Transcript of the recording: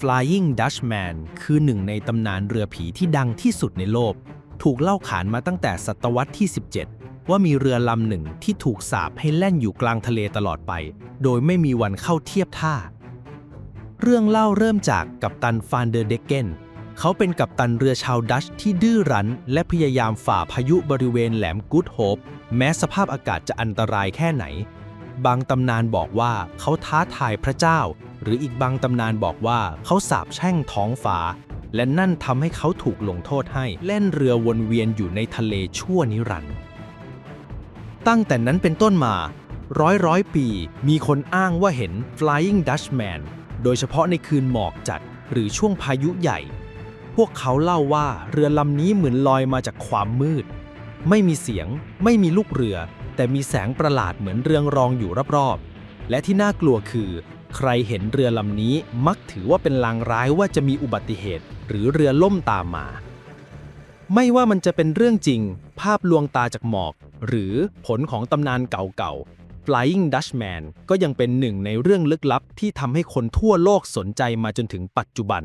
Flying Dutchman คือหนึ่งในตำนานเรือผีที่ดังที่สุดในโลก ถูกเล่าขานมาตั้งแต่ศตวรรษที่ 17 ว่ามีเรือลำหนึ่งที่ถูกสาปให้แล่นอยู่กลางทะเลตลอดไป โดยไม่มีวันเข้าเทียบท่า เรื่องเล่าเริ่มจากกัปตันฟานเดอร์เดเกนเขาเป็นกัปตันเรือชาวดัชที่ดื้อรั้น และพยายามฝ่าพายุบริเวณแหลมกูดโฮปแม้สภาพอากาศจะอันตรายแค่ไหน บางตำนานบอกว่าเขาท้าทายพระเจ้า หรืออีกบางตำนานบอกว่าเขาสาบแช่งท้องฟ้า และนั่นทำให้เขาถูกลงโทษให้เล่นเรือวนเวียนอยู่ในทะเลชั่วนิรันดร์ตั้งแต่นั้นเป็นต้นมา ร้อยร้อยปี มีคนอ้างว่าเห็น Flying Dutchman โดยเฉพาะในคืนหมอกจัด หรือช่วงพายุใหญ่ พวกเขาเล่าว่าเรือลำนี้เหมือนลอยมาจากความมืด ไม่มีเสียง ไม่มีลูกเรือ แต่มีแสงประหลาดเหมือนเรืองรองอยู่รอบๆ และที่น่ากลัวคือ ใครเห็นเรือลำนี้มักถือว่าเป็นลางร้ายว่าจะมีอุบัติเหตุ หรือเรือล่มตามมา ไม่ว่ามันจะเป็นเรื่องจริง ภาพลวงตาจากหมอก หรือผลของตำนานเก่าๆ Flying Dutchman ก็ยังเป็นหนึ่งในเรื่องลึกลับที่ทำให้คนทั่วโลกสนใจมาจนถึงปัจจุบัน